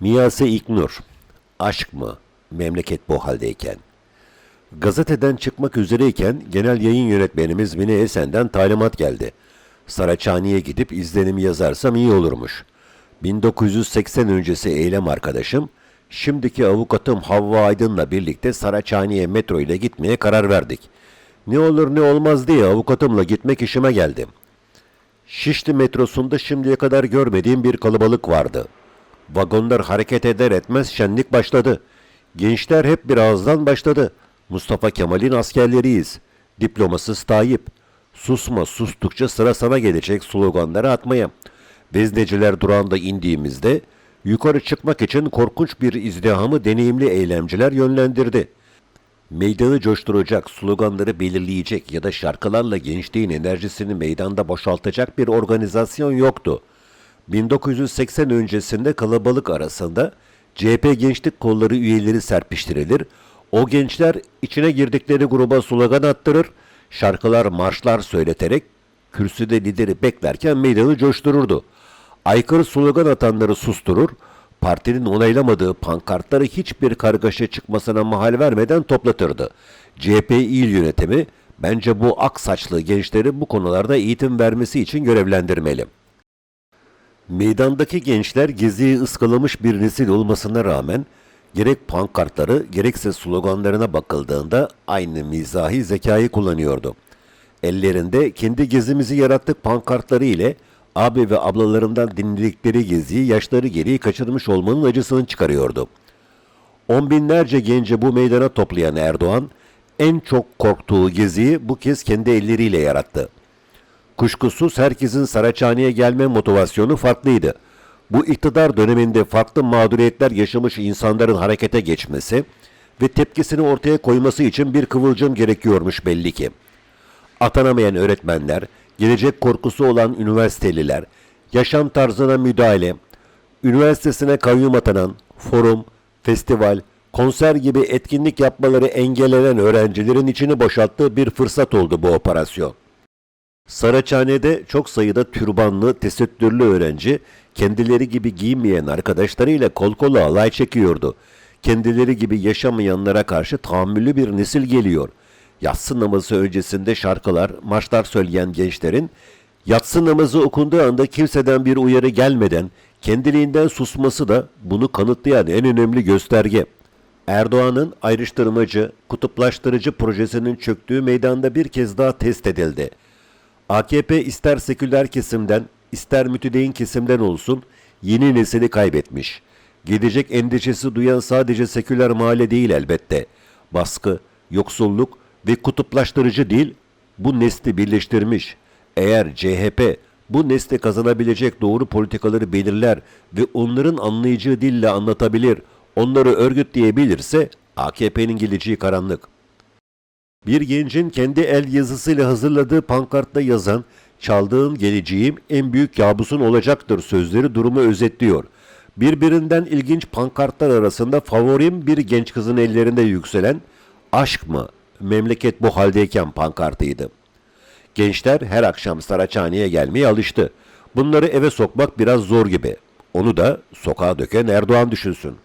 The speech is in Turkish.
Miyase İknur. Aşk mı? Memleket bu haldeyken. Gazeteden çıkmak üzereyken genel yayın yönetmenimiz Mine Esen'den talimat geldi. Saraçhane'ye gidip izlenimi yazarsam iyi olurmuş. 1980 öncesi eylem arkadaşım, şimdiki avukatım Havva Aydın'la birlikte Saraçhane'ye metro ile gitmeye karar verdik. Ne olur ne olmaz diye avukatımla gitmek işime geldi. Şişli metrosunda şimdiye kadar görmediğim bir kalabalık vardı. Vagonlar hareket eder etmez şenlik başladı. Gençler hep bir ağızdan başladı. Mustafa Kemal'in askerleriyiz. Diplomasız Tayyip. Susma sustukça sıra sana gelecek sloganları atmaya. Vezneciler durağında indiğimizde yukarı çıkmak için korkunç bir izdihamı deneyimli eylemciler yönlendirdi. Meydanı coşturacak, sloganları belirleyecek ya da şarkılarla gençliğin enerjisini meydanda boşaltacak bir organizasyon yoktu. 1980 öncesinde kalabalık arasında CHP gençlik kolları üyeleri serpiştirilir, o gençler içine girdikleri gruba slogan attırır, şarkılar, marşlar söyleterek kürsüde lideri beklerken meydanı coştururdu. Aykırı slogan atanları susturur, partinin onaylamadığı pankartları hiçbir kargaşa çıkmasına mahal vermeden toplatırdı. CHP il yönetimi bence bu ak saçlı gençleri bu konularda eğitim vermesi için görevlendirmeli. Meydandaki gençler geziyi ıskalamış bir nesil olmasına rağmen gerek pankartları gerekse sloganlarına bakıldığında aynı mizahi zekayı kullanıyordu. Ellerinde kendi gezimizi yarattık pankartları ile abi ve ablalarından dinledikleri geziyi yaşları gereği kaçırmış olmanın acısını çıkarıyordu. On binlerce gence bu meydana toplayan Erdoğan, en çok korktuğu geziyi bu kez kendi elleriyle yarattı. Kuşkusuz herkesin Saraçhane'ye gelme motivasyonu farklıydı. Bu iktidar döneminde farklı mağduriyetler yaşamış insanların harekete geçmesi ve tepkisini ortaya koyması için bir kıvılcım gerekiyormuş belli ki. Atanamayan öğretmenler, gelecek korkusu olan üniversiteliler, yaşam tarzına müdahale, üniversitesine kayyum atanan, forum, festival, konser gibi etkinlik yapmaları engellenen öğrencilerin içini boşalttığı bir fırsat oldu bu operasyon. Saraçhane'de çok sayıda türbanlı, tesettürlü öğrenci kendileri gibi giyinmeyen arkadaşlarıyla kol kola alay çekiyordu. Kendileri gibi yaşamayanlara karşı tahammüllü bir nesil geliyor. Yatsı namazı öncesinde şarkılar, marşlar söyleyen gençlerin yatsı namazı okunduğu anda kimseden bir uyarı gelmeden kendiliğinden susması da bunu kanıtlayan en önemli gösterge. Erdoğan'ın ayrıştırmacı, kutuplaştırıcı projesinin çöktüğü meydanda bir kez daha test edildi. AKP ister seküler kesimden, ister mütedeyin kesimden olsun yeni nesili kaybetmiş. Gidecek endişesi duyan sadece seküler mahalle değil elbette. Baskı, yoksulluk ve kutuplaştırıcı değil, bu nesli birleştirmiş. Eğer CHP bu nesli kazanabilecek doğru politikaları belirler ve onların anlayacağı dille anlatabilir, onları örgütleyebilirse AKP'nin geleceği karanlık. Bir gencin kendi el yazısıyla hazırladığı pankartta yazan çaldığın geleceğim en büyük kabusun olacaktır sözleri durumu özetliyor. Birbirinden ilginç pankartlar arasında favorim bir genç kızın ellerinde yükselen aşk mı memleket bu haldeyken pankartıydı. Gençler her akşam Saraçhane'ye gelmeye alıştı. Bunları eve sokmak biraz zor gibi. Onu da sokağa döken Erdoğan düşünsün.